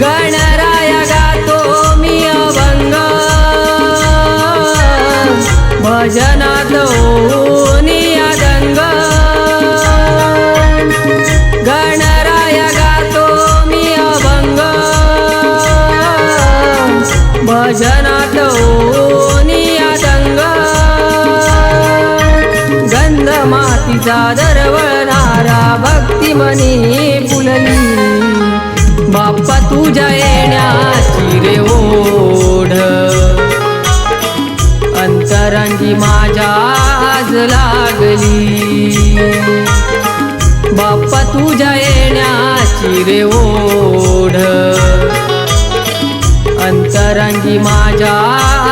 गणराया गातो मी अभंग. भजन भजनात ओनी दंग. गंध मातीचा दरवळणारा भक्तिमनी फुलली. बाप्पा तुझ्या येण्याची रे ओढ. अंतरंगी माझ्या आज लागली. बाप्पा तुझ्या येण्याची रे ओढ. रंगी माझ्या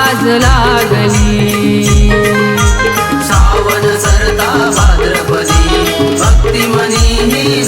आज लागली. सावन सरता भाद्रपदी भक्तिमनी ही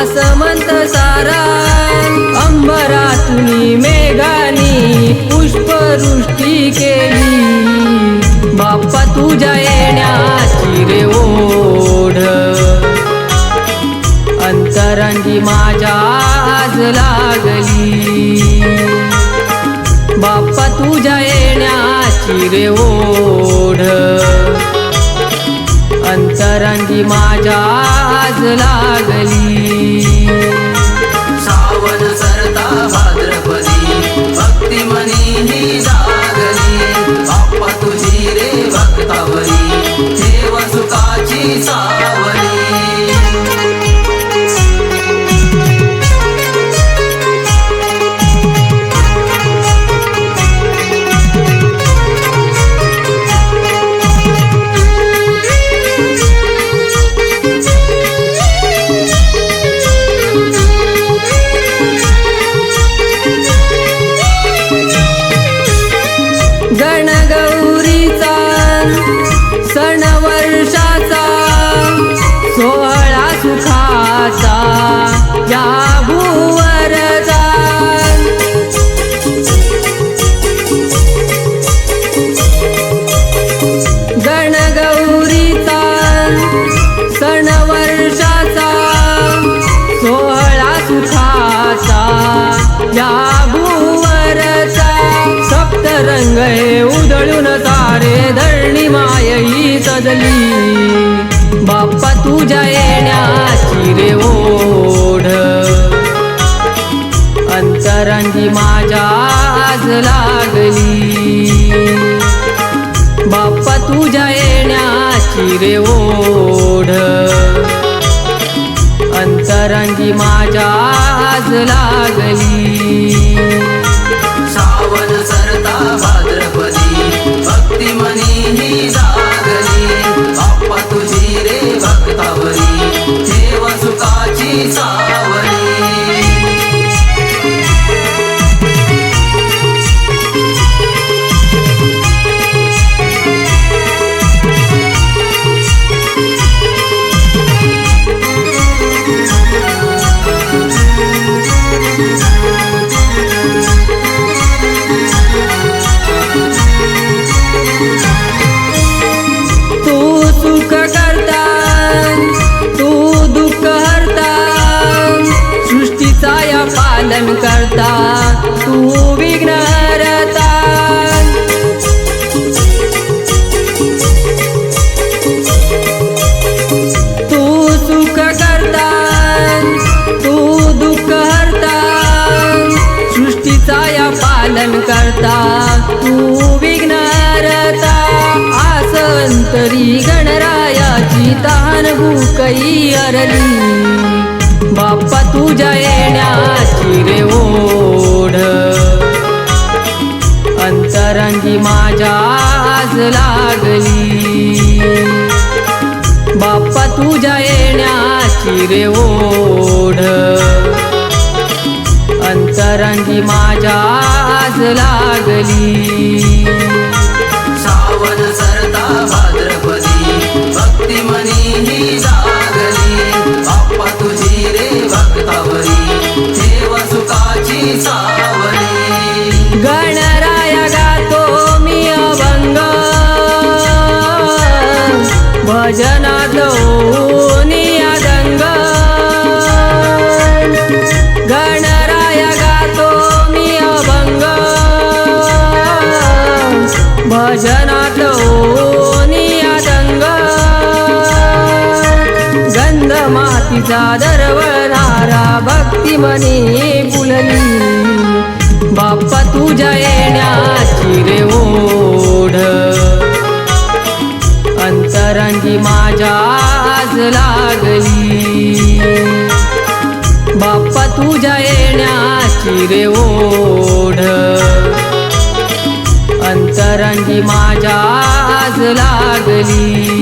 आसमंत सारा अंबरातुनी मेघानी पुष्पवृष्टी केली. बाप्पा तुझ्या येण्याची रे ओढ अंतरंगी माझ्या आज लागली. बाप्पा तुझ्या येण्याची रे ओढ अंतरंगी माझ्या आज लागली. बदली. बाप्पा तुझ्या येण्याची रे ओढ. अंतरंगी माझ्या आज लागली. बाप्पा तुझ्या येण्याची रे ओढ. अंतरंगी माझ्या आज लागली. तू विघ्नहरता तू सुख करता तू दुःख हरता. सृष्टीचा या पालन करता तू विघ्नहरता. आसंतरी गणरायाची तहान भूकई अरली. बाप्पा तुझ्या येण्याची येण्याची रे ओढ अंतरंगी माझ्या आज लागली. तिचा दरवळणारा भक्ती मनी बुलली बाप्पा तुझ्या येण्याची रे ओढ अंतरंगी माझ्या आज लागली. बाप्पा तुझ्या येण्याची रे ओढ अंतरंगी माझ्या आज लागली.